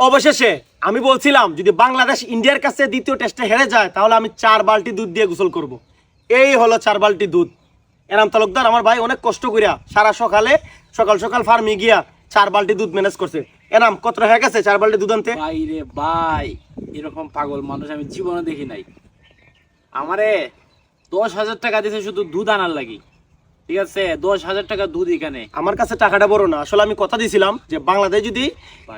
অবশেষে আমি বলছিলাম, যদি বাংলাদেশ ইন্ডিয়ার কাছে দ্বিতীয় টেস্টে হেরে যায়, তাহলে আমি চার বালতি দুধ দিয়ে গোসল করব। এই হলো চার বালতি দুধ। এনাম তালুকদার, আমার ভাই অনেক কষ্ট করিয়া সারা সকালে, সকাল সকাল ফার্মে গিয়া চার বালতি দুধ ম্যানেজ করছে। এনাম কত হয়ে গেছে চার বালতি দুধ আনতে? ভাই, এরকম পাগল মানুষ আমি জীবনে দেখি নাই। আমারে দশ হাজার টাকা দিছে শুধু দুধ আনার লাগি। ঠিক আছে দশ হাজার টাকা দুধ এখানে। আমার কাছে টাকাটা বড় না। আসলে আমি কথা দিছিলাম যে বাংলাদেশ যদি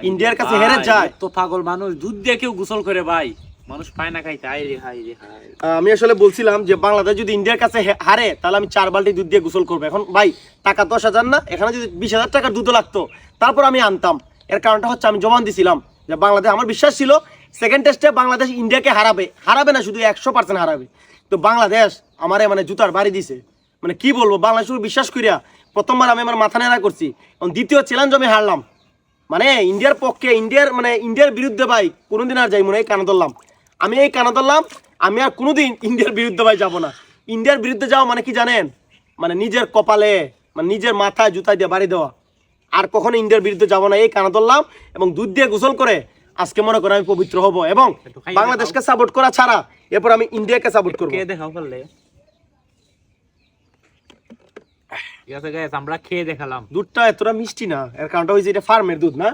ইন্ডিয়ার কাছে হেরে যায়। তো পাগল মানুষ দুধ দিয়ে কেউ গোসল করে ভাই। মানুষ পায় না খাইতে হাই রে হাই রে আমি আসলে বলছিলাম যে বাংলাদেশ যদি ইন্ডিয়ার কাছে হারে তাহলে আমি চার বালতি দুধ দিয়ে গোসল করব। এখন ভাই টাকা দশ হাজার না এখানে যদি বিশ হাজার টাকার দুধ লাগতো তারপর আমি আনতাম। এর কারণটা হচ্ছে আমি জমান দিছিলাম যে বাংলাদেশ আমার বিশ্বাস ছিল সেকেন্ড টেস্টে বাংলাদেশ ইন্ডিয়াকে হারাবে। হারাবে না শুধু একশো পার্সেন্ট হারাবে। তো বাংলাদেশ আমারে মানে জুতার বাড়ি দিছে। মানে কি বলব বাংলাদেশ বিশ্বাস করিয়া প্রথমবার আমি আমার মাথা নেড়া করছি। এবং দ্বিতীয় চ্যালেঞ্জ আমি হারলাম। মানে ইন্ডিয়ার পক্ষে ইন্ডিয়ার মানে ইন্ডিয়ার বিরুদ্ধে ভাই কোনোদিন আর যাই মনে হয় কানা ধরলাম। আমি এই কানা ধরলাম আমি আর কোনোদিন ইন্ডিয়ার বিরুদ্ধে ভাই যাব না। ইন্ডিয়ার বিরুদ্ধে যাওয়া মানে কি জানেন? মানে নিজের কপালে মানে নিজের মাথায় জুতা দিয়ে বাড়ি দেওয়া। আর কখনো ইন্ডিয়ার বিরুদ্ধে যাব না এই কানা ধরলাম এবং দুধ দিয়ে গোসল করে আজকে মনে করে আমি পবিত্র হব এবং বাংলাদেশকে সাপোর্ট করা ছাড়া এরপর আমি ইন্ডিয়াকে সাপোর্ট করব। দেখাও পারলে ঠিক আছে গাইস আমরা খেয়ে দেখালাম। দুধটা এতটা মিষ্টি না এর কারণটা হয়েছে এটা ফার্মের দুধ না?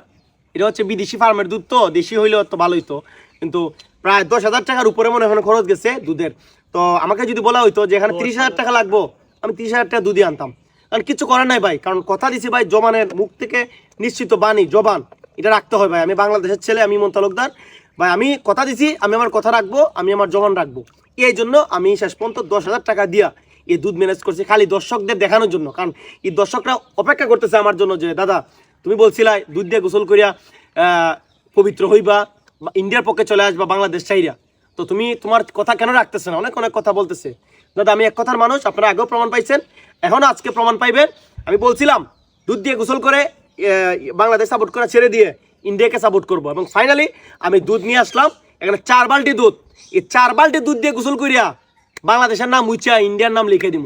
এটা হচ্ছে বিদেশি ফার্মের দুধ তো দেশি হইলেও তো ভালোই তো। কিন্তু প্রায় দশ হাজার টাকার উপরে মনে হয় খরচ গেছে দুধের। তো আমাকে যদি বলা হইতো যে এখানে তিরিশ হাজার টাকা লাগবো আমি তিরিশ হাজার টাকা দুধই আনতাম। কারণ কিছু করার নাই ভাই কারণ কথা দিছি ভাই জবানের মুখ থেকে নিশ্চিত বাণী জবান এটা রাখতে হয় ভাই। আমি বাংলাদেশের ছেলে আমি মন তালুকদার ভাই আমি কথা দিছি আমি আমার কথা রাখব আমি আমার জবান রাখব। এই জন্য আমি শেষ পর্যন্ত দশ হাজার টাকা দিয়া এই দুধ ম্যানেজ করছি খালি দর্শকদের দেখানোর জন্য। কারণ এই দর্শকরা অপেক্ষা করতেছে আমার জন্য যে, দাদা, তুমি বলছিলাই দুধ দিয়ে গোসল করিয়া পবিত্র হইবা ইন্ডিয়ার পক্ষে চলে আসবা, বাংলাদেশ চাইরা তো তুমি তোমার কথা কেন রাখতেছে না? অনেক অনেক কথা বলতেছে। দাদা, আমি এক কথার মানুষ, আপনারা আগেও প্রমাণ পাইছেন, এখন আজকে প্রমাণ পাইবেন। আমি বলছিলাম, দুধ দিয়ে গোসল করে বাংলাদেশ সাপোর্ট করা ছেড়ে দিয়ে ইন্ডিয়াকে সাপোর্ট করব। এবং ফাইনালি আমি দুধ নিয়ে আসলাম, এখানে চার বালতি দুধ। এই চার বালতি দুধ দিয়ে গোসল করিয়া বাংলাদেশের নাম উচ্চা ইন্ডিয়ার নাম লিখে দিব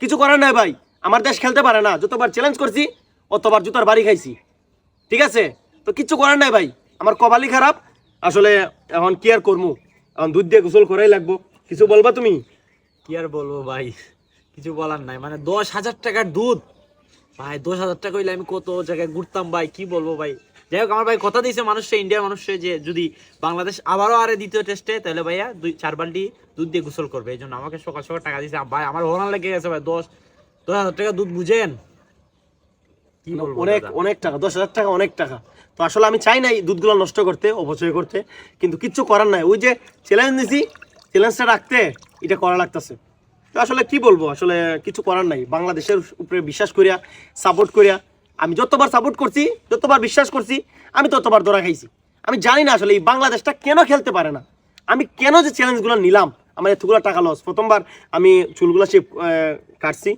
কিছু করার নাই ভাই। আমার দেশ খেলতে পারে না। যতবার চ্যালেঞ্জ করছি, অতবার জুতার বাড়ি খাইছি। ঠিক আছে? তো কিচ্ছু করার নাই ভাই। আমার কপালই খারাপ। আসলে এখন কি আর করব এখন দুধ দিয়ে গোসল করাই লাগবো। কিছু বলবা তুমি? কি আর বলব ভাই? কিছু বলার নাই। মানে দশ হাজার টাকার দুধ। ভাই, দশ হাজার টাকা হইলে আমি কত জায়গায় ঘুরতাম ভাই? কি বলব ভাই? যাই হোক আমার ভাই কথা দিয়েছে মানুষে ইন্ডিয়ার মানুষে যে যদি বাংলাদেশ আবারও আরে দ্বিতীয় টেস্টে তাহলে ভাইয়া দুই চার বালতি দুধ দিয়ে গোসল করবে। এই জন্য আমাকে সকাল সকাল টাকা দিয়েছে। ভাই আমার হরান লেগে গেছে ভাই দশ দশ হাজার টাকা দুধ বুঝেন? অনেক অনেক টাকা দশ হাজার টাকা অনেক টাকা। তো আসলে আমি চাই না এই দুধগুলো নষ্ট করতে অপচয় করতে কিন্তু কিচ্ছু করার নাই। ওই যে চ্যালেঞ্জ নিছি চ্যালেঞ্জটা রাখতে এটা করা লাগতেছে। তো আসলে কি বলব আসলে কিছু করার নাই। বাংলাদেশের উপরে বিশ্বাস করিয়া সাপোর্ট করিয়া আমি যতবার সাপোর্ট করছি, যতবার বিশ্বাস করছি, আমি ততবার ধরা খাইছি। আমি জানি না আসলে এই বাংলাদেশটা কেন খেলতে পারে না। আমি কেন যে চ্যালেঞ্জগুলো নিলাম, আমার এতগুলো টাকা লস প্রথমবার আমি চুলগুলো সে কাটছি,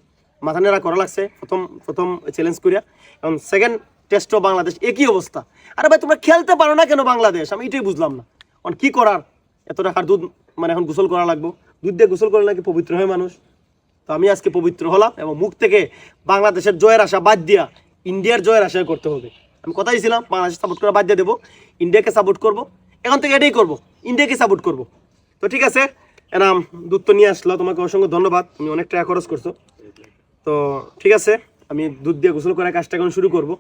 মাথা নেড়া করা লাগছে, প্রথম প্রথম চ্যালেঞ্জ করিয়া এবং সেকেন্ড টেস্টও বাংলাদেশ একই অবস্থা। আরে ভাই, তোমরা খেলতে পারো না কেন বাংলাদেশ? আমি এটাই বুঝলাম না। এখন কি করার? এত টাকার দুধ মানে এখন গোসল করা লাগবো। দুধ দিয়ে গোসল করে নাকি পবিত্র হয় মানুষ? তো আমি আজকে পবিত্র হলাম এবং মুখ থেকে বাংলাদেশের জয়ের আশা বাদ দিয়া ইন্ডিয়ার জয়ের আশা করতে হবে। আমি কথাই ছিলাম বাংলাদেশ সাপোর্ট করা বাদ দিয়ে দেবো। ইন্ডিয়াকে সাপোর্ট করব। এখন থেকে এটাই করব। ইন্ডিয়াকে সাপোর্ট করব। তো ঠিক আছে, এনাম দূত নিয়ে আসলো, তোমাকে অসংখ্য ধন্যবাদ। তুমি অনেক টাকা খরচ করছ। তো ঠিক আছে, আমি দুধ দিয়ে গোসল করার কাজটা এখন শুরু করব।